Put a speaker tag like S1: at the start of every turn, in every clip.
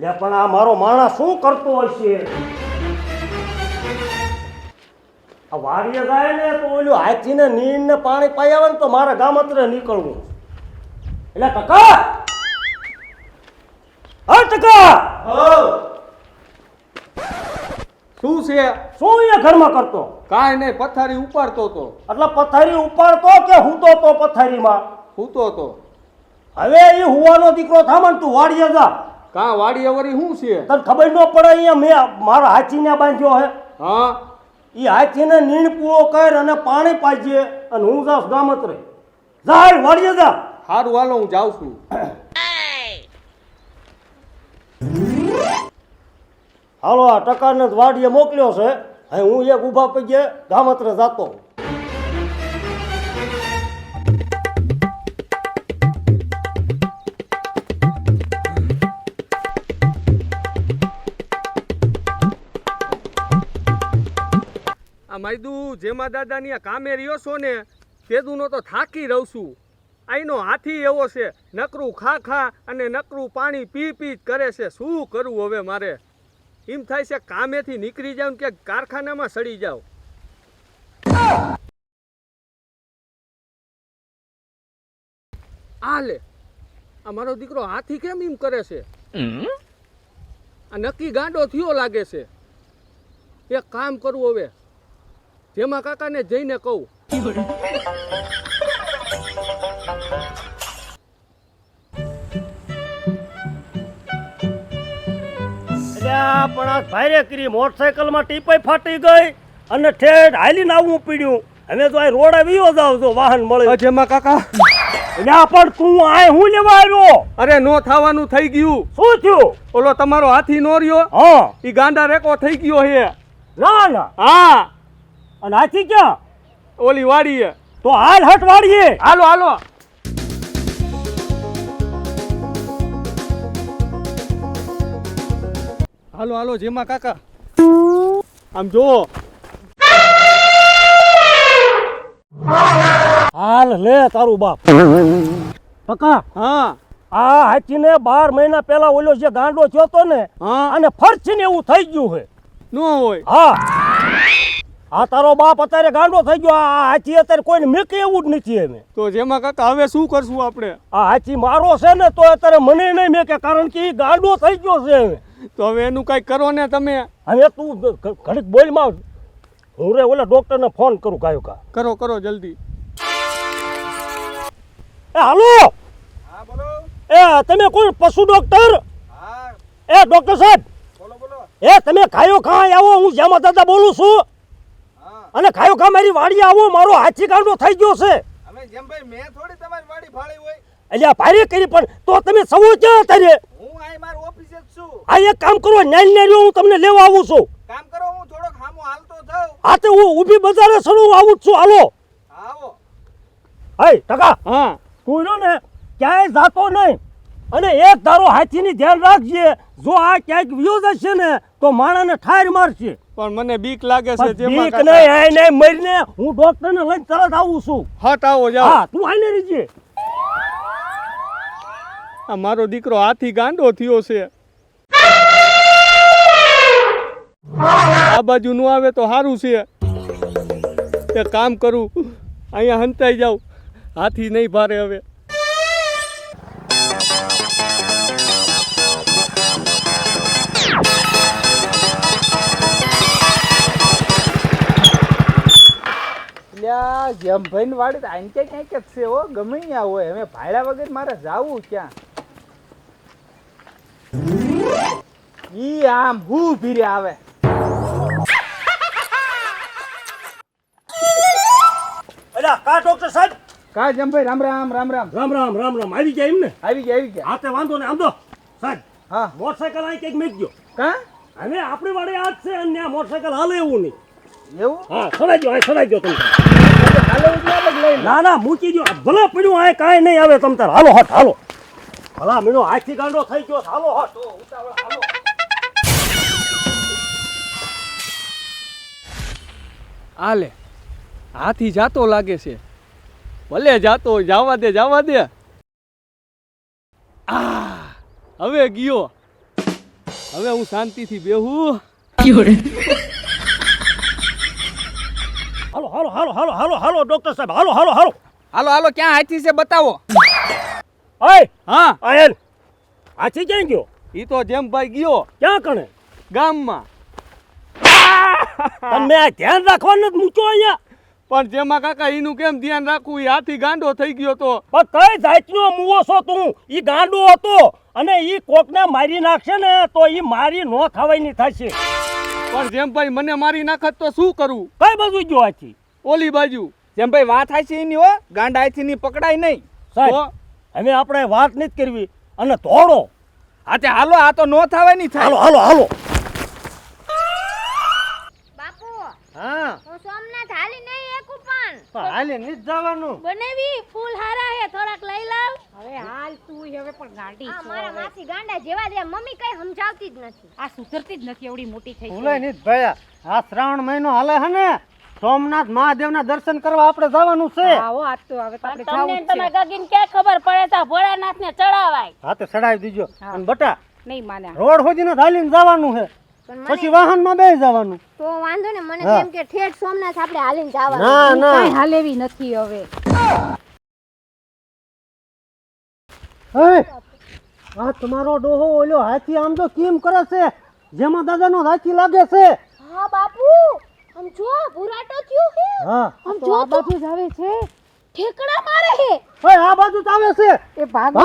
S1: લે પણ આ મારો માણસ શું કરતો હશે? આ વાડીએ જાય ને તો ઓલું હાથીને નીણ ને પાણી પાઈ આવે ને તો મારે ગામત્રે નીકળવું. એટલે ટકા! હા ટકા!
S2: શું છે?
S1: શું એ ઘરમાં કરતો?
S2: કાંઈ નહીં પથારી ઉપાડતો તો.
S1: એટલે પથારી ઉપાડતો કે હૂતો તો પથારીમાં?
S2: સૂતો તો.
S1: હવે એ હુવાનો દીકરો થામણ તું વાડીએ જા.
S2: કાં વાડી અવરી શું છે?
S1: તને ખબર ન પડે અહીંયા મેં મારા હાથીને બાંધ્યો હે.
S2: હા?
S1: એ હાથીને નીણ પૂરો કર અને પાણી પાજે અને હું જાઉં ગામત્રે જાય વાડીએ જા.
S2: સારું હાલો હું જાઉં છું.
S1: હાલો આ ટકાને જ વાડીએ મોકલ્યો છે. હવે હું એક ઊભા પગે ગામત્રે જાતો.
S2: માયદુ જેમાં દાદાની આ કામે રહ્યો છો ને તેદુનો તો થાકી રહું છું. આઈનો હાથી એવો છે નકરું ખા ખા અને નકરું પાણી પી પી કરે છે. શું કરવું હવે મારે? એમ થાય છે કામેથી નીકળી જાવ ને કે કારખાનામાં સડી જાવ આ લે આ મારો દીકરો હાથી કેમ એમ કરે છે? આ નક્કી ગાંડો થયો લાગે છે. એક કામ કરવું હવે. જેમાં કાકાને જઈને કહું.
S1: પણ આ ભારે કરી મોટરસાયકલમાં ટીપાઈ ફાટી ગઈ અને ઠેઠ હાલીને આવવું પડ્યું. હવે તો આ રોડે વિયો જાવ છો વાહન મળે.
S2: જેમાં કાકા?
S1: ના પણ તું આ હું લેવા આવ્યો?
S2: અરે નો થવાનું થઈ ગયું.
S1: શું થયું?
S2: ઓલો તમારો હાથી નો રહ્યો?
S1: હા.
S2: ઈ ગાંડા રેકો થઈ ગયો હે
S1: ના ના.
S2: હા.
S1: અને હાથી ક્યાં?
S2: ઓલી વાડીએ.
S1: તો હાલ હટ વાડીએ.
S2: હાલો હાલો. હાલો હાલો જેમાં કાકા. આમ જુઓ
S1: હાલ લે તારું બાપ. પકા
S2: હા.
S1: આ હાથીને બાર મહિના પહેલા ઓલો જે ગાંડો થયો તો ને
S2: હા.
S1: અને ફરછીને એવું થઈ ગયું છે.
S2: નો હોય.
S1: હા. આ તારો બાપ અત્યારે ગાંડો થઈ ગયો. આ હાથી અત્યારે કોઈને મેકે એવું જ નથી એમ
S2: તો જેમાં કાકા હવે શું કરશું આપણે?
S1: આ હાથી મારો છે ને તો અત્યારે મને નહીં મેકે કારણ કે એ ગાંડો થઈ ગયો છે હવે.
S2: તો હવે એનું કઈ કરો ને તમે?
S1: હવે તું ઘડીક ઘડીક બોલમાં હું રે ઓલા ડૉક્ટરને ફોન કરું કાયો કા
S2: કરો કરો જલ્દી.
S1: એ હાલો!
S2: હા બોલો.
S1: એ તમે કોઈ પશુ ડોક્ટર?
S2: હા.
S1: એ ડોક્ટર સાહેબ.
S2: બોલો બોલો.
S1: એ તમે ખાયો ખા આવો હું શ્યામા દાદા બોલું છું. અને ખાયો ખા મારી વાડી આવો? મારો હાથી ગાંડો થઈ ગયો છે.
S2: અમે જેમ ભાઈ મેં થોડી તમારી વાડી ફાળી હોય.
S1: એટલે ભારે કરી પણ તો તમે સૌ ક્યાં અત્યારે?
S2: હું આય માર ઓફિસે જ છું.
S1: આ એક કામ કરો ન્યાય ન્યાય હું તમને લેવા આવું છું.
S2: કામ કરો હું થોડોક હામો હાલતો થઉં
S1: આ તો હું ઊભી બજારે સડું આવું જ છું. હાલો.
S2: આવો.
S1: હાય ટકા.
S2: હા.
S1: તું રહ્યો ને ક્યાંય જાતો નહીં. અને એક ધારો હાથીની ધ્યાન રાખજે. જો આ ક્યાંક વ્યૂઝ હશે ને તો માણાને ઠાર મારશે.
S2: પણ મને બીક લાગે છે
S1: બીક નહીં આય નહીં મરીને હું ડોક્ટરને લઈને તરત આવું છું.
S2: હટ આવો જાવ
S1: હા તું આઈને રીજે
S2: આ મારો દીકરો હાથી ગાંડો થયો છે. આ બાજુ નું આવે તો સારું છે. એ કામ કરું અહીંયા હંતાઈ જાઉં. હાથી નહીં ભારે હવે.
S3: જેમ ભાઈ વાડી તો આઈને ક્યાંક ક્યાંક જ છે હો ગમે ત્યાં હોય. હવે ભાડા વગર મારે જાવું ક્યાં? ઈ આમ હું ભીરે આવે.
S1: અલા કા ડોક્ટર સાહેબ?
S3: કા જેમ ભાઈ રામ રામ રામ રામ.
S1: રામ રામ રામ રામ. આવી ગયા એમ ને
S3: આવી ગયા આવી ગયા.
S1: હાથે વાંધો નહીં. આમ તો સાહેબ
S3: હા.
S1: મોટરસાયકલ અહીં ક્યાંક ગયો.
S3: કા?
S1: હવે આપણી વાડે આજ છે અને આ મોટરસાયકલ હાલે એવું નહીં.
S3: એવું?
S1: હા સડાઈ હા સડાઈ ગયો તમે.
S3: હાલો
S1: ના ના મૂકી દો ભલે પડ્યું આ કાંઈ નહીં આવે તમ તાર. હાલો હટ હાલો. ભલા મીનો હાથથી ગાંડો થઈ ગયો હાલો હટ.
S2: આ લે હાથી જાતો લાગે છે. ભલે જાતો જાવા દે જાવા દે. આ હવે ગયો. હવે હું શાંતિથી બેહું.
S1: હાલો હાલો હાલો હાલો હાલો ડોક્ટર સાહેબ હાલો હાલો હાલો.
S3: હાલો હાલો ક્યાં હાથી છે બતાવો.
S1: અય
S2: હા.
S1: આયન હાથી ક્યાં ગયો?
S2: ઈ તો જેમ ભાઈ ગયો.
S1: ક્યાં કણે?
S2: ગામમાં.
S1: તમે આ ધ્યાન રાખવાનું જ મૂક્યો અહીંયા.
S2: પણ જેમાં કાકા એનું કેમ ધ્યાન રાખવું? એ હાથી ગાંડો થઈ ગયો તો.
S1: પણ કઈ જાતનો મુવો છો તું? ઈ ગાંડો હતો અને ઈ કોકને મારી નાખશે ને તો ઈ મારી નો થવાની થશે.
S2: પણ જેમ ભાઈ મને મારી નાખત તો શું કરું?
S1: કઈ બાજુ ગયો હાથી?
S2: ઓલી બાજુ.
S3: જેમ ભાઈ વાત હાચી છે એની હો ગાંડા હાથી ની પકડાય નહીં.
S1: સાહેબ
S2: તો?
S1: હવે આપણે વાત નથી કરવી અને ધોડો.
S3: હા તે હાલો આ તો નો થવાની
S1: નહીં
S3: થાય.
S1: હાલો હાલો
S4: બાપુ
S1: હા.
S4: હું સોમનાથ હાલી નહીં એકું પણ
S1: હાલે નહીં જવાનું.
S4: બનેવી ફૂલ હારા હે થોડાક લઈ લાવ.
S5: હવે હાલ તું હવે પણ ગાંડી છો
S4: મારા માસી ગાંડા જેવા છે મમ્મી કઈ સમજાવતી જ નથી.
S5: આ સુધરતી જ નથી એવડી મોટી થઈ
S1: ભૂલે નહીં ભયા. આ શ્રાવણ મહિનો હાલે હે ને? સોમનાથ મહાદેવના દર્શન કરવા આપણે જવાનું છે.
S5: આવો આજ તો હવે આપણે
S6: તમને
S5: જાવું જ
S6: તમારા
S5: છે.
S6: ખબર પડે તો ભોળાનાથ ને ચડાવાય.
S1: તો ચડાવી દીજો. અને બટા
S5: નહીં માન્યા.
S1: રોડ સુધીને હાલીને જવાનું છે. પછી વાહનમાં બે જવાનું.
S4: તો વાંધો ને મને
S1: હા.
S4: કેમ કે ઠેઠ સોમનાથ આપણે હાલીને
S1: ના
S4: જવાનું
S1: ના.
S5: કાંઈ હાલેવી નથી હવે.
S1: આ તમારો ડોહો ઓલો હાથી આમ તો કેમ કરે છે? જેમાં દાદાનો હાથી લાગે છે?
S4: હા બાપુ. આમ જો ભૂરાટો થયો હે.
S1: હા
S4: આમ જો
S5: બાજુ જ આવે છે.
S4: ઠેકડા મારે હે.
S1: ઓય આ બાજુ જ આવે છે.
S5: એ ભાગો.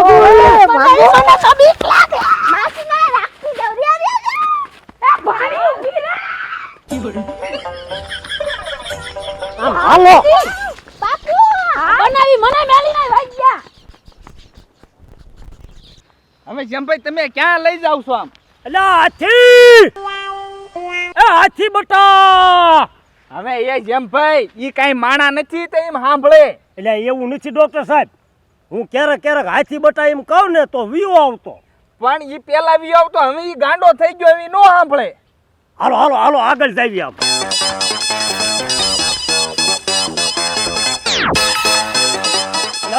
S1: ભાગો,
S4: મને તો બીક લાગે. માસી ના રાખતી દવરિયા રે એ ભાડી ઊભી રે
S1: આમ હાલો.
S4: બાપુ
S6: બનાવી મને મેલી ના ભાગ્યા
S3: હવે જેમ ભાઈ તમે ક્યાં લઈ જાવ છો આમ?
S1: એટલે હાથી! એ હાથી બટા
S3: હવે એ જેમ ભાઈ ઈ કાંઈ માણા નથી તો એમ સાંભળે.
S1: એટલે એવું નથી ડોક્ટર સાહેબ. હું ક્યારેક ક્યારેક હાથી બટા એમ કહું ને તો વીવો આવતો.
S3: પણ ઈ પેલા વીવો આવતો હવે ઈ ગાંડો થઈ ગયો એવી નો સાંભળે.
S1: હાલો હાલો હાલો આગળ જઈએ આપણે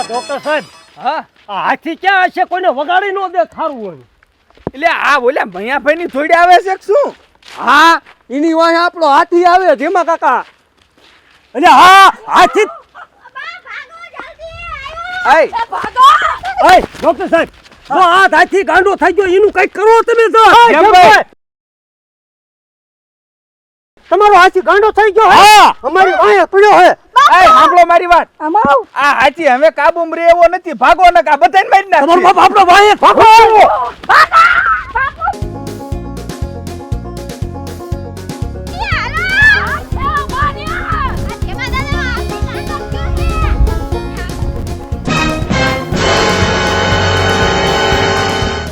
S1: ડોક્ટર સાહેબ
S3: હા?
S1: આ હાથી ક્યાં હશે? કોઈને વગાડી ન દે થારું હોય.
S3: એટલે આ બોલ્યા ભૈયાભાઈ ની થોડી આવે છે શું?
S2: હા એની વાંહે આપણો હાથી આવે જેમાં કાકા.
S1: એટલે હા હાથી
S3: આય.
S1: ડોક્ટર સાહેબ જો હાથી ગાંડો થઈ ગયો એનું કંઈક કરો તમે તો. તમારો હાથી ગાંડો થઈ ગયો હા? અમારી વાંહે પડ્યો હે.
S3: આય સાંભળો મારી વાત. આ હાથી હવે કાબુ રે એવો નથી ભાગો ને કા બધાને મારી
S1: તમારો
S3: નાખશે
S1: બાપ આપણો વાંહે ભાગો.